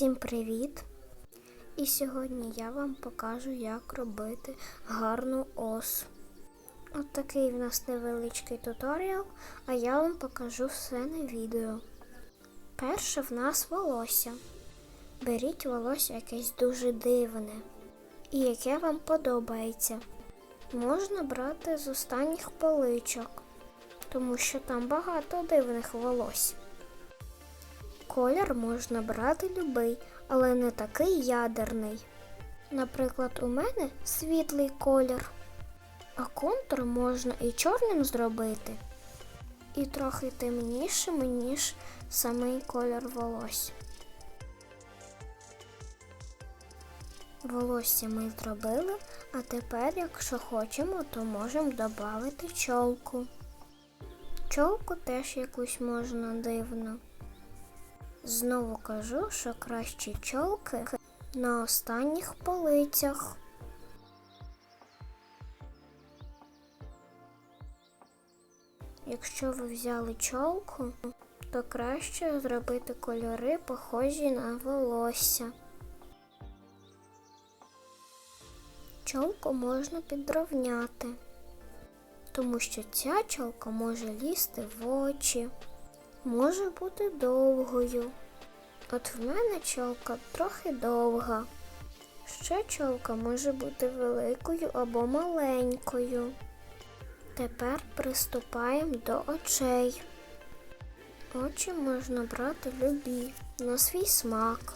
Всім привіт! І сьогодні я вам покажу, як робити гарну ос. От такий в нас невеличкий туторіал, а я вам покажу все на відео. Перше в нас волосся. Беріть волосся якесь дуже дивне і яке вам подобається. Можна брати з останніх поличок, тому що там багато дивних волосся. Колір можна брати любий, але не такий ядерний. Наприклад, у мене світлий колір, а контур можна і чорним зробити, і трохи темнішим, ніж самий колір волосся. Волосся ми зробили, а тепер, якщо хочемо, то можемо додати чолку. Чолку теж якусь можна дивно. Знову кажу, що кращі чолки на останніх полицях. Якщо ви взяли чолку, то краще зробити кольори похожі на волосся. Чолку можна підровняти, тому що ця чолка може лізти в очі може бути довгою. От в мене чолка трохи довга. Ще чолка може бути великою або маленькою. Тепер приступаємо до очей. Очі можна брати любі, на свій смак.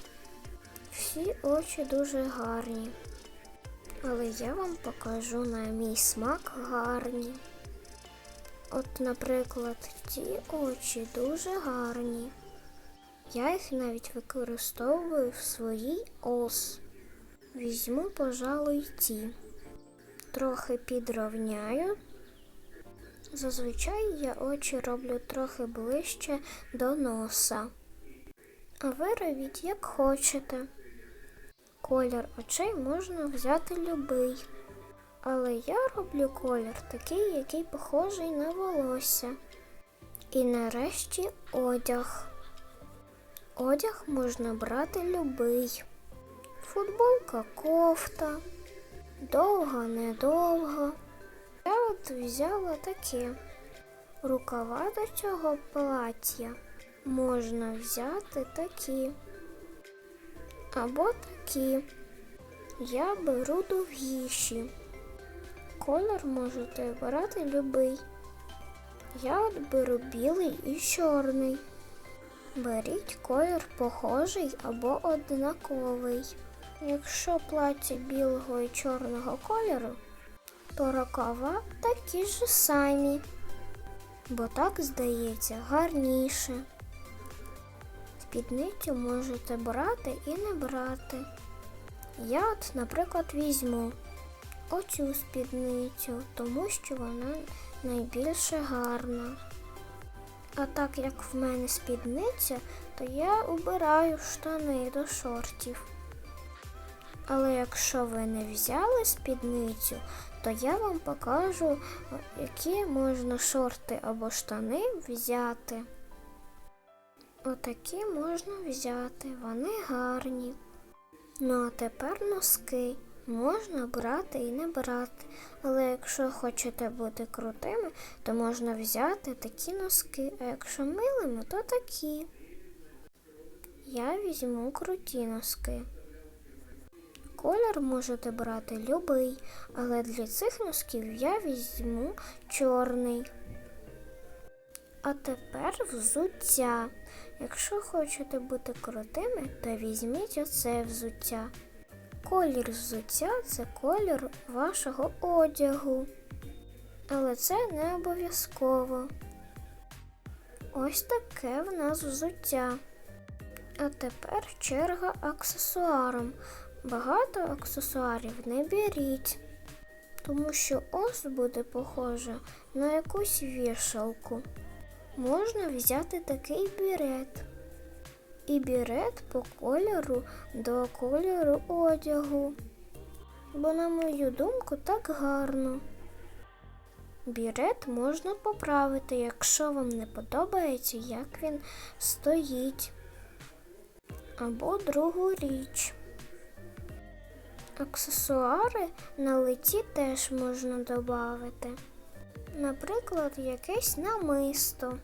Всі очі дуже гарні. Але я вам покажу на мій смак гарні. От, наприклад, ті очі дуже гарні. Я їх навіть використовую в своїй ос. Візьму, пожалуй, ті. Трохи підровняю. Зазвичай я очі роблю трохи ближче до носа. А ви робіть як хочете. Колір очей можна взяти любий. Але я роблю колір такий, який похожий на волосся. І нарешті одяг. Одяг можна брати любий. Футболка кофта. Довга, недовга. Я от взяла таке. Рукава до цього плаття можна взяти такі. Або такі. Я беру довгіші. Колір можете обирати любий. Я от беру білий і чорний. Беріть колір похожий або однаковий. Якщо плаття білого і чорного кольору, то рукава такі ж самі, бо так здається гарніше. Спідницю можете брати і не брати. Я от, наприклад, візьму оцю спідницю, тому що вона найбільше гарна. А так як в мене спідниця, то я убираю штани до шортів. Але якщо ви не взяли спідницю, то я вам покажу, які можна шорти або штани взяти. Отакі можна взяти, вони гарні. Ну а тепер носки. Можна брати і не брати, але якщо хочете бути крутими, то можна взяти такі носки, а якщо милими, то такі. Я візьму круті носки. Колір можете брати любий, але для цих носків я візьму чорний. А тепер взуття. Якщо хочете бути крутими, то візьміть оце взуття. Колір взуття це колір вашого одягу. Але це не обов'язково. Ось таке в нас взуття. А тепер черга аксесуаром. Багато аксесуарів не беріть, тому що ось буде похоже на якусь вішалку. Можна взяти такий бірет і бірет по кольору до кольору одягу. Бо, на мою думку, так гарно. Бірет можна поправити, якщо вам не подобається, як він стоїть. або другу річ. Аксесуари на лиці теж можна додати. Наприклад, якесь намисто.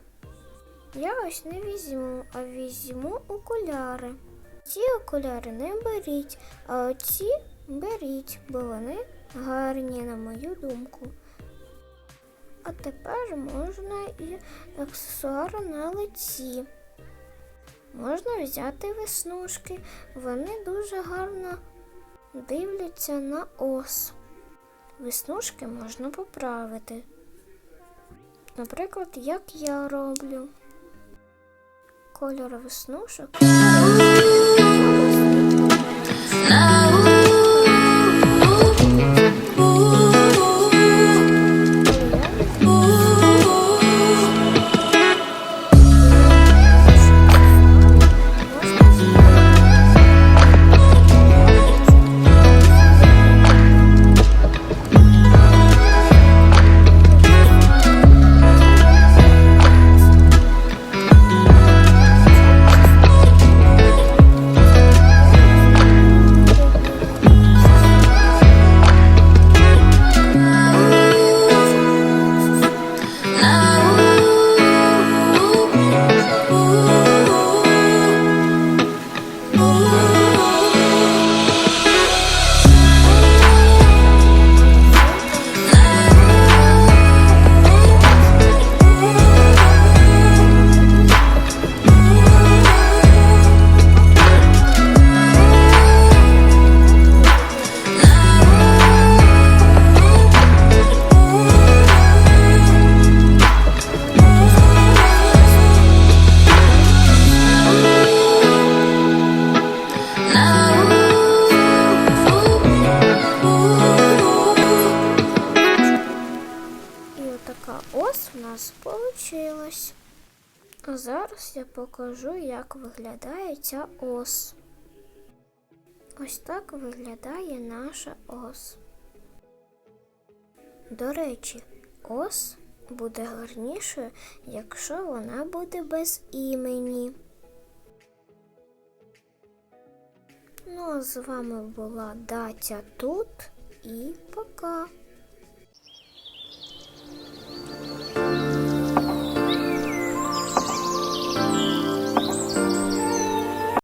Я ось не візьму, а візьму окуляри. Ці окуляри не беріть, а оці беріть, бо вони гарні, на мою думку. А тепер можна і аксесуари на лиці. Можна взяти веснушки, вони дуже гарно дивляться на ос. Веснушки можна поправити. Наприклад, як я роблю. Кольор веснушок. Зараз я покажу, як виглядає ця ос. Ось так виглядає наша ос. До речі, ос буде гарнішою, якщо вона буде без імені. Ну, а з вами була Датя тут і пока.